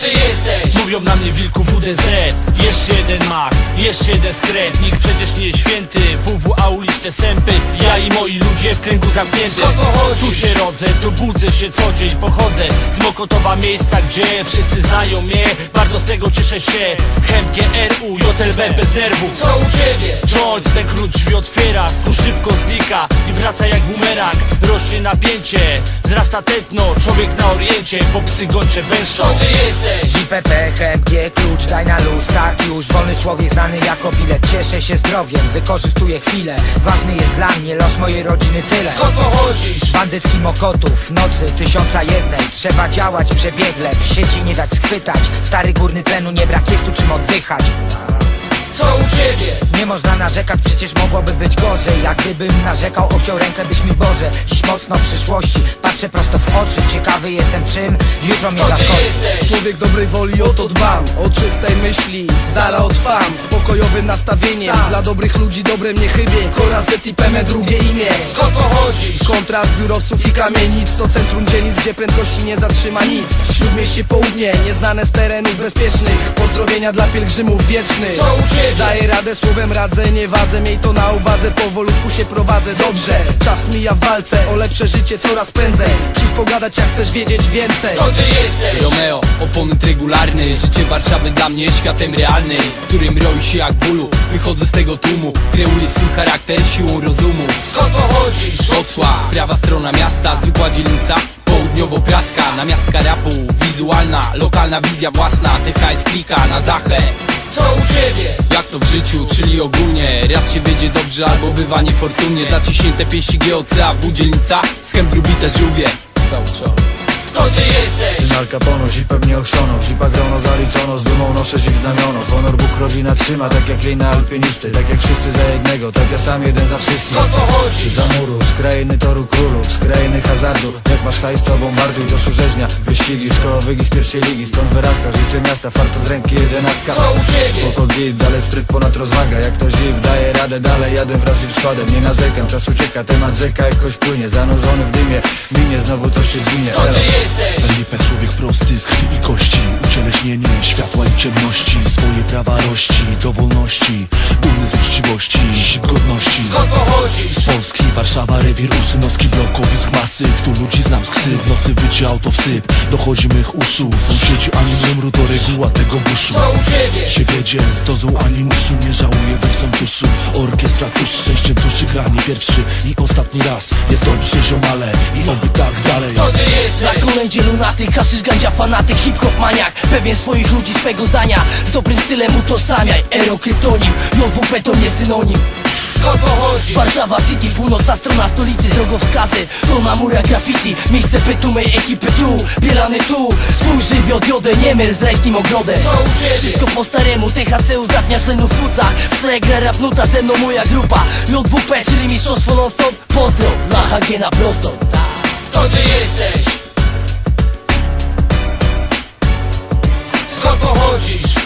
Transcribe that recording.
Ty jesteś? Mówią na mnie wilku WDZ Jeszcze jeden mach, jeszcze jeden skret Nikt przecież nie jest święty WWA uliczne sępy Ja i moi ludzie w kręgu pochodzisz? Tu się rodzę, tu budzę się co dzień Pochodzę z Mokotowa miejsca, gdzie wszyscy znają mnie Bardzo z tego cieszę się Chemp GRU, JLB bez nerwów Co u ciebie? Joint ten klucz drzwi otwiera, skór szybko znika i wraca jak bumerang Rośnie napięcie, wzrasta tętno, człowiek na oriencie, bo psy gończe węszą Kto ty jesteś? IPP, HMG, klucz, daj na luz, tak już. Wolny człowiek znany jako bilet. Cieszę się zdrowiem, wykorzystuję chwilę. Ważny jest dla mnie los mojej rodziny tyle. Skąd pochodzisz? Bandycki mokotów, nocy tysiąca jednej. Trzeba działać przebiegle, w sieci nie dać schwytać. Stary górny tlenu, nie brak jest tu czym oddychać Co u ciebie? Nie można narzekać, przecież mogłoby być gorzej. Jak gdybym narzekał, obciął rękę byś mi Boże. Dziś mocno w przyszłości, patrzę prosto w oczy. Ciekawy jestem czym, jutro mnie zaskoczy? Człowiek dobrej woli, o to dbam. O czystej myśli, z dala od fam. Spokojowym nastawieniem. Dla dobrych ludzi dobre mnie chybie. Korazet i Peme drugie imię. Skąd pochodzisz? Kontrast biurowców i kamienic. To centrum dzielnic, gdzie prędkości nie zatrzyma nic śródmieście południe, nieznane z terenów bezpiecznych. Pozdrowienia dla pielgrzymów wiecznych. Co u ciebie? Daję radę, słowem radzę, nie wadzę. Miej to na uwadze, powolutku się prowadzę. Dobrze, czas mija w walce. O lepsze życie coraz prędzej. Przyjdź pogadać, jak chcesz wiedzieć więcej. Kto ty jesteś? Romeo, oponent regularny Życie Warszawy dla mnie światem realny W którym roi się jak bólu. Wychodzę z tego tłumu. Kreuję swój charakter siłą rozumu. Skąd pochodzisz? Wrocław, prawa strona miasta Zwykła dzielnica, południowo-praska Namiastka rapu, wizualna Lokalna wizja własna THS klika na zachę. Co u ciebie? jak to w życiu, czyli ogólnie Raz się wiedzie dobrze, albo bywa niefortunnie. Zaciśnięte pieści GOCA, W dzielnica Schemp grubite żółwie. Cały czas Al Capone, zipem nie ochrzczono Zipa grono zaliczono, z dumą noszę zip znamiono. Honor Bóg rodzina trzyma, tak jak lina alpinisty Tak jak wszyscy za jednego, tak ja sam jeden za wszystkich. Skąd pochodzisz? za muru, z krainy toru królów, z krainy hazardu. Jak masz hajs to bombarduj do służeźnia. Wyścigi szkołowygi z pierwszej ligi, stąd wyrasta Życie miasta, farto z ręki jedenastka. Co u ciebie? Spoko git, dalej spryt ponad rozwaga Jak to zip, daję radę, dalej jadę wraz z składem. Nie narzekam, czas ucieka, temat rzeka jakoś płynie Zanurzony w dymie, minie, znowu coś się zwinie. Kto ty jesteś? Prosty z krwi i kości Ucieleśnienie światła i ciemności Swoje prawa rości do wolności Dumny z uczciwości, godności Skąd pochodzisz? Z Polski, Warszawa, rewir Usynowski, blokowisk masyw Tu ludzi znam z ksy, w nocy wycie auto wsyp Dochodzi mych uszu, sąsiedzi ani mrumru do reguła tego buszu Co u ciebie? Się wiedzie z dozą animuszu Nie żałuję wersą tuszu Orkiestra tuż szczęściem duszy gra nie pierwszy. I ostatni raz Jest dobrze ziomale i oby tak dalej. Kto ty jesteś? Na kolędzie lunatyk, haszysz gandzia fanatyk, hip-hop maniak. Pewien swoich ludzi swego zdania. Z dobrym stylem utożsamiaj. Ero kryptonim, JWP to nie synonim Skąd pochodzisz? Warszawa City, północna strona stolicy Drogowskazy, to na murach graffiti Miejsce bytu mej ekipy tu, bielany tu Swój żywiot jodę, nie myl z rajskim ogrodem Co u? Wszystko po staremu, THC uzdatnia tlenu w płucach W tle gra rap nuta, ze mną moja grupa JWP, czyli mistrzostwo non stop Pozdro, dla HG na prosto Kto ty jesteś? Skąd pochodzisz?